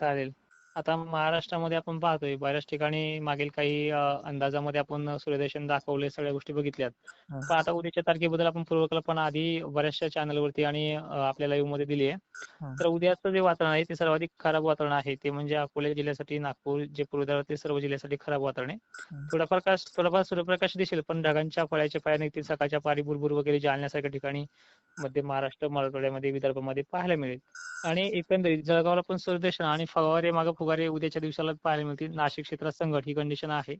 चालेल. आता महाराष्ट्रामध्ये आपण पाहतोय बऱ्याच ठिकाणी मागील काही अ, अंदाजामध्ये आपण सूर्यदर्शन दाखवले, सगळ्या गोष्टी बघितल्यात. हां. पण आता उद्याच्या तारखेबद्दल आपण पूर्वकल्पना आधी बऱ्याचशा चॅनलवरती आणि अ, आपल्या लाईव्हमध्ये दिली आहे. हां. तर उद्याचं जे वातावरण आहे ते सर्वाधिक खराब वातावरण आहे. ते म्हणजे अकोला जिल्ह्यासाठी, नागपूर, जे पूर्व ते सर्व जिल्ह्यासाठी खराब वातावरण आहे. हं. थोडाफार प्रकाश थोडाफार सूर्यप्रकाश दिसेल, पण ढगांच्या फळ्याच्या पाया निघतील सकाळच्या पारी भुरभुर वगैरे जालन्यासारख्या ठिकाणी मध्य महाराष्ट्र, मराठवाड्यामध्ये, विदर्भामध्ये पाहायला मिळेल. आणि एकंदरीत जळगावला पण सूर्यदर्शन आणि फवारे मागे फुगारे उद्याच्या दिवसाला पाहायला मिळतील. नाशिक क्षेत्रात संगट ही कंडिशन आहे.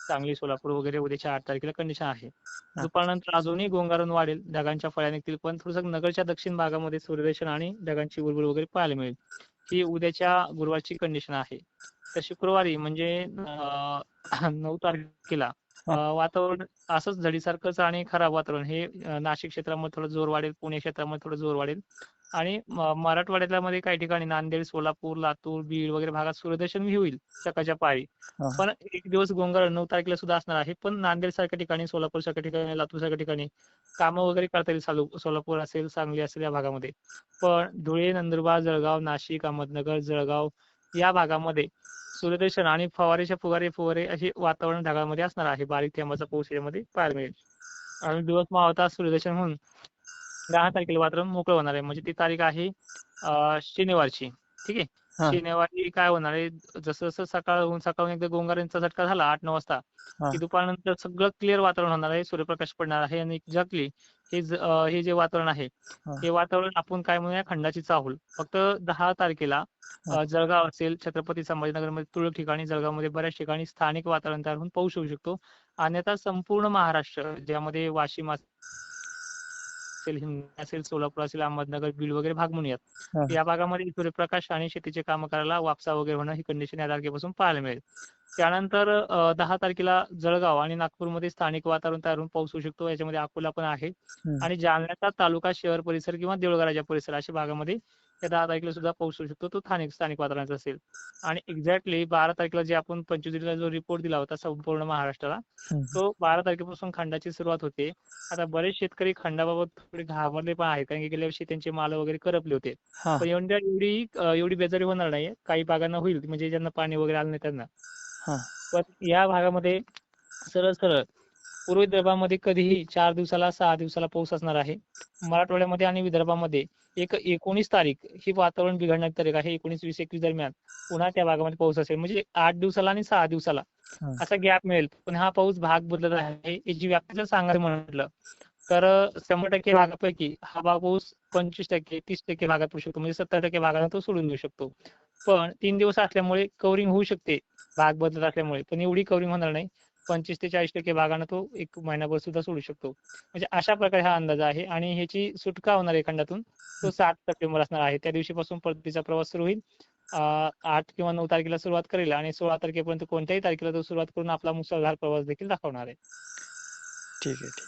सांगली, सोलापूर वगैरे उद्याच्या 8 तारखेला कंडिशन आहे. दुपारनंतर अजूनही गोंगारून वाढेल, ढगांच्या फळ्या निघतील, पण थोडंसं नगरच्या दक्षिण भागामध्ये सूर्यदर्शन आणि ढगांची भुरभुर वगैरे पाहायला मिळेल. ही उद्याच्या गुरुवारची कंडिशन आहे. तर शुक्रवारी म्हणजे 9 तारखेला वातावरण असंच झडीसारखंच आणि खराब वातावरण हे नाशिक क्षेत्रामध्ये थोडं जोर वाढेल, पुणे क्षेत्रामध्ये थोडं जोर वाढेल आणि मराठवाड्यातल्या मध्ये काही ठिकाणी नांदेड, सोलापूर, लातूर, बीड वगैरे भागात सूर्यदर्शन होईल सकाळच्या. हां. पण एक दिवस गोंगाट 9 तारखेला सुद्धा असणार आहे. पण नांदेड सारख्या ठिकाणी, सोलापूर सारख्या ठिकाणी, लातूर सारख्या ठिकाणी कामं वगैरे करता येईल चालू. सोलापूर असेल, सांगली असेल या भागामध्ये. पण धुळे, नंदुरबार, जळगाव, नाशिक, अहमदनगर, जळगाव या भागामध्ये सूर्यदर्शन आणि फवारेच्या फुगारे फुगारे असे वातावरण ढगामध्ये असणार आहे. बारीक थेंबाचा पाऊस यामध्ये पाहायला मिळेल. आणि दिवस मावळता सूर्यदर्शन होऊन 10 तारखेला वातावरण मोकळं होणार आहे. म्हणजे ती तारीख आहे शनिवारची. ठीक आहे. शनिवारी काय होणार आहे, जसं जसं सकाळ होऊन सकाळून एकदा गोंगारांचा झटका झाला 8-9 वाजता, हां. की दुपारनंतर सगळं क्लिअर वातावरण होणार आहे. सूर्यप्रकाश पडणार आहे आणि एक्झॅक्टली हे हे जे वातावरण आहे, हां. वातावरण आपण काय म्हणूया खंडाची चाहूल. फक्त 10 तारखेला. जळगाव असेल, छत्रपती संभाजीनगरमध्ये तुरळक ठिकाणी, जळगावमध्ये बऱ्याच ठिकाणी स्थानिक वातावरण तयार होऊन पाऊस होऊ शकतो. अन्यथा संपूर्ण महाराष्ट्र ज्यामध्ये वाशिम असेल, हिंगोली असेल, सोलापूर असेल, अहमदनगर, बीड वगैरे भाग म्हणूयात. या भागामध्ये सूर्यप्रकाश आणि शेतीचे कामं करायला वापसा वगैरे होणं ही कंडिशन या तारखेपासून पाहायला मिळेल. त्यानंतर 10 तारखेला जळगाव आणि नागपूरमध्ये स्थानिक वातावरण तयार होऊन पाऊस होऊ शकतो. याच्यामध्ये अकोला पण आहे. आणि जालन्याचा तालुका, शहर परिसर किंवा देऊळगाव परिसर अशा भागामध्ये या 10 तारखेला सुद्धा पाऊस होऊ शकतो. तो स्थानिक स्थानिक वातावरणाचा असेल. आणि एक्झॅक्टली 12 तारखेला जे आपण 25 तारखेला जो रिपोर्ट दिला होता संपूर्ण महाराष्ट्राला. तो 12 तारखेपासून खंडाची सुरुवात होते. आता बरेच शेतकरी खंडाबाबत थोडे घाबरले पण आहेत. कारण की गेल्या वर्षी त्यांचे माल वगैरे करपले होते. पण यंदा एवढी एवढी बेजारी होणार नाहीये. काही भागांना होईल म्हणजे ज्यांना पाणी वगैरे आलं नाही त्यांना. पण या भागामध्ये सरळ सरळ पूर्व विदर्भामध्ये कधीही 4 दिवसाला, 6 दिवसाला पाऊस असणार आहे. मराठवाड्यामध्ये आणि विदर्भामध्ये एक 19 तारीख ही वातावरण बिघडण्याची तारीख आहे. 19, 20, 21 दरम्यान पुन्हा त्या भागामध्ये पाऊस असेल. म्हणजे 8 दिवसाला आणि 6 दिवसाला. असा गॅप मिळेल. पण हा पाऊस भाग बदलत आहे. याची व्याप्ती जर सांगायचं म्हटलं तर अ, 100% भागापैकी हा भाग पाऊस 25%, 30% भागात पडू शकतो. म्हणजे 70% भागाला तो सोडून देऊ शकतो. पण 3 दिवस असल्यामुळे कव्हरिंग होऊ शकते. भाग बदलत असल्यामुळे. पण एवढी कव्हरिंग होणार नाही. 25 ते 40% भागानं तो एक महिनाभर सुद्धा सोडू शकतो. म्हणजे अशा प्रकारे हा अंदाज आहे आणि ह्याची सुटका होणार आहे खंडातून तो सात सप्टेंबर असणार आहे. त्या दिवशीपासून परतीचा प्रवास सुरू होईल. आठ किंवा नऊ तारखेला सुरुवात करेल आणि 16 तारखेपर्यंत कोणत्याही तारखेला तो सुरुवात करून आपला मुसळधार प्रवास देखील दाखवणार आहे. ठीक आहे. ठीक.